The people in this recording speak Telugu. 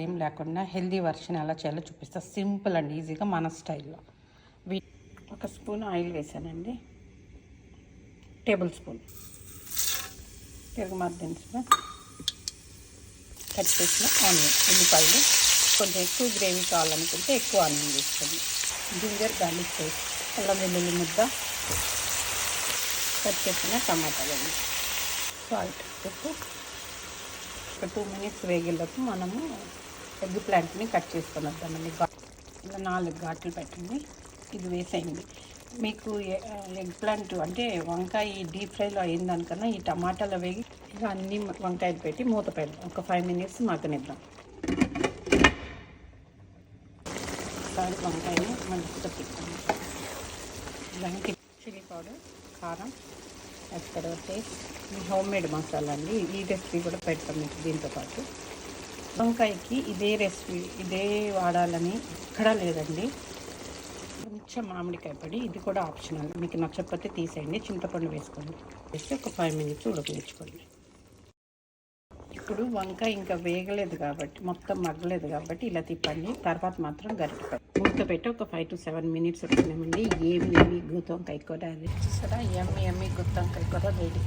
ఏం లేకుండా హెల్దీ వర్షన్ ఎలా చేయాలో చూపిస్తా. సింపుల్ అండ్ ఈజీగా మన స్టైల్లో. వీ ఒక స్పూన్ ఆయిల్ వేసానండి. Tablespoon. పెరుగు మద్దెన్స్లో కట్ చేసిన ఆనియన్ ఉల్లిపాయలు. కొంచెం ఎక్కువ గ్రేవీ కావాలనుకుంటే ఎక్కువ ఆనియన్ వేసుకోండి. జింజర్ గార్లిక్ పేస్ట్ అల్లం వెల్లుల్లి ముద్ద. కట్ చేసిన టమాటాలు అండి. సాల్ట్ ఉప్పు. ఒక టూ మినిట్స్ వేగేలోపు మనము ఎగ్ ప్లాంట్ని కట్ చేసుకొని వద్దామండి గా- ఇలా నాలుగు ఘాట్లు పెట్టండి. ఇది వేసేయండి. మీకు ఎగ్ ప్లాంట్ అంటే వంకాయ డీప్ ఫ్రైలో అయిందానికన్నా ఈ టమాటాలు వేగి ఇలా అన్ని వంకాయలు పెట్టి మూత పెడదాం. ఒక ఫైవ్ మినిట్స్ మగ్గనిద్దాం. ఒకసారి వంకాయని మంచిగా తిప్పండి దానికి చిల్లీ పౌడర్ కారం ఎక్కడ టేస్ట్ హోమ్ మేడ్ మసాలా అండి. ఈ రెసిపీ కూడా పెడతాం మీకు దీంతో పాటు. వంకాయకి ఇదే రెసిపీ ఇదే వాడాలని ఎక్కడా లేదండి. కొంచెం మామిడికాయ పడి ఇది కూడా ఆప్షనల్. మీకు నచ్చకపోతే తీసేయండి చింతపండు వేసుకోండి వేసి ఒక ఫైవ్ మినిట్స్ ఉడకనిచ్చుకోండి. ఇప్పుడు వంకాయ ఇంకా వేగలేదు కాబట్టి మొత్తం మగ్గలేదు కాబట్టి ఇలా తిప్పండి తర్వాత మాత్రం గరిటె మూత పెట్టి ఒక ఫైవ్ టు సెవెన్ మినిట్స్ ఉడికినామండి ఏమి ఏమి గుత్తం వంకాయ కూర అది? చూసారా? ఎమ్మి ఎమ్మి గుత్తం వంకాయ కూర రెడీ.